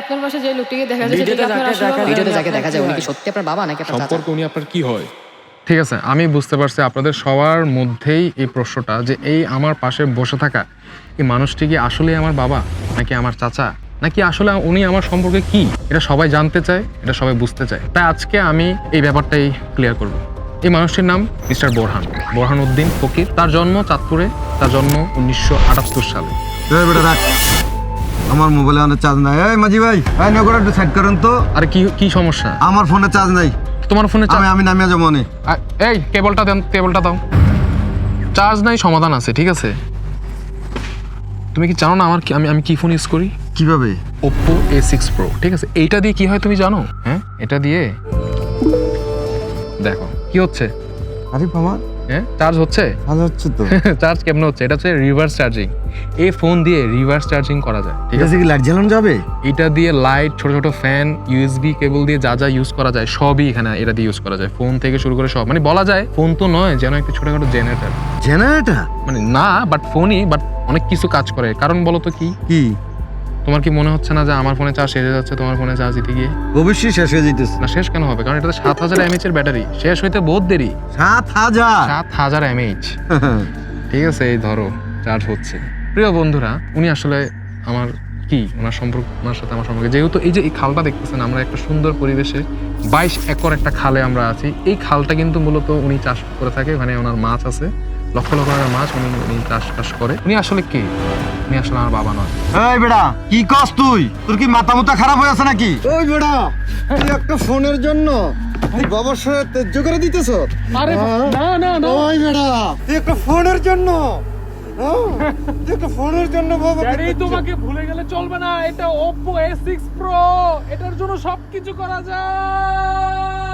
আপনার যে লোকটিকে দেখা সেটা ভিডিওতে আপনার যাকে আসল দেখা- বাবা? ভিডিওতে যাকে দেখা যায় উনি কি সত্যি আপনার বাবা নাকি আপনার চাচা? সম্পর্কে উনি আপনার কি হয়? ঠিক আছে আমি বুঝতে পারছি আপনাদের সবার মধ্যেই এই প্রশ্নটা যে এই আমার পাশে বসে থাকা এই মানুষটি কি আসলে আমার বাবা নাকি আমার চাচা? নাকি আসলে উনি আমার সম্পর্কে কি? এটা সবাই জানতে চায় এটা সবাই বুঝতে চায়। তাই আজকে আমি এই ব্যাপারটাই ক্লিয়ার করব। এই মানুষটির নাম মিস্টার বোরহান। বোরহান উদ্দিন ফকির। তার জন্ম চাঁদপুরে তার জন্ম উনিশশো আটাত্তর সালে। আমার মোবাইলে অনেক চার্জ নাই। এই মাঝি ভাই এই নগর একটু সাইড করেন তো। আর কি কি সমস্যা? আমার ফোনে চার্জ নাই। তোমার ফোনে আমি আমি নামিয়ে যাব অনেক। এই কেবলটা দেন কেবলটা দাও। চার্জ নাই সমাধান আছে ঠিক আছে? তুমি কি জানো না আমার কি আমি আমি কি ফোন ইউজ করি? কীভাবে? ওপ্পো এ সিক্স প্রো ঠিক আছে? এইটা দিয়ে কি হয় তুমি জানো? হ্যাঁ? এটা দিয়ে দেখো কি হচ্ছে? আরে বাবা হ্যাঁ? চার্জ হচ্ছে? ভালো হচ্ছে তো। চার্জ কেমন হচ্ছে? এটা হচ্ছে রিভার্স চার্জিং এই ফোন দিয়ে রিভার্স চার্জিং করা যায় ঠিক আছে? আছে কি লাইট জ্বালানো যাবে? এটা দিয়ে লাইট ছোট ছোট ফ্যান ইউএসবি কেবল দিয়ে যা যা ইউজ করা যায় সবই এখানে এটা দিয়ে ইউজ করা যায়। ফোন থেকে শুরু করে সব। মানে বলা যায় ফোন তো নয় যেন একটা ছোটখাটো জেনারেটর জেনারেটর মানে না বাট ফোনই বাট অনেক কিছু কাজ করে। কারণ বলো তো কি? কি? তোমার কি মনে হচ্ছে না যে আমার ফোনে চার্জ শেষ হয়ে যাচ্ছে তোমার ফোনে চার্জ দিতে গিয়ে? অবশ্যই শেষ হয়ে যেতেছে। না শেষ কেন হবে? কারণ এটাতে সাত হাজার এমএইচ এর ব্যাটারি। শেষ হইতে বহুত দেরি। সাত হাজার? সাত হাজার এমএইচ ঠিক আছে এই ধরো চার্জ হচ্ছে। প্রিয় বন্ধুরা উনি আসলে আমার কি? ওনার সম্পর্ক ওনার সাথে আমার সম্পর্কে। যেহেতু এই যে এই খালটা দেখতেছেন আমরা একটা সুন্দর পরিবেশে বাইশ একর একটা খালে আমরা আছি। এই খালটা কিন্তু মূলত উনি চাষ করে থাকে ওখানে ওনার মাছ আছে। লক্ষ লক্ষ টাকার মাছ উনি উনি চাষ টাস করে। উনি আসলে কে? উনি আসলে আমার বাবা নয়। এই বেটা কি কস তুই? তোর কি মাথা মুথা খারাপ হয়ে আছে নাকি? ওই বেটা তুই একটা ফোনের জন্য বাবার সাথে তেজ্য করে দিতেছ? আরে না না না। ওই বেটা তুই একটা ফোনের জন্য তুই ফোনের জন্য বাবা আরে তোমাকে ভুলে গেলে চলবে না এটা Oppo A6 Pro এটার জন্য সবকিছু করা যায়।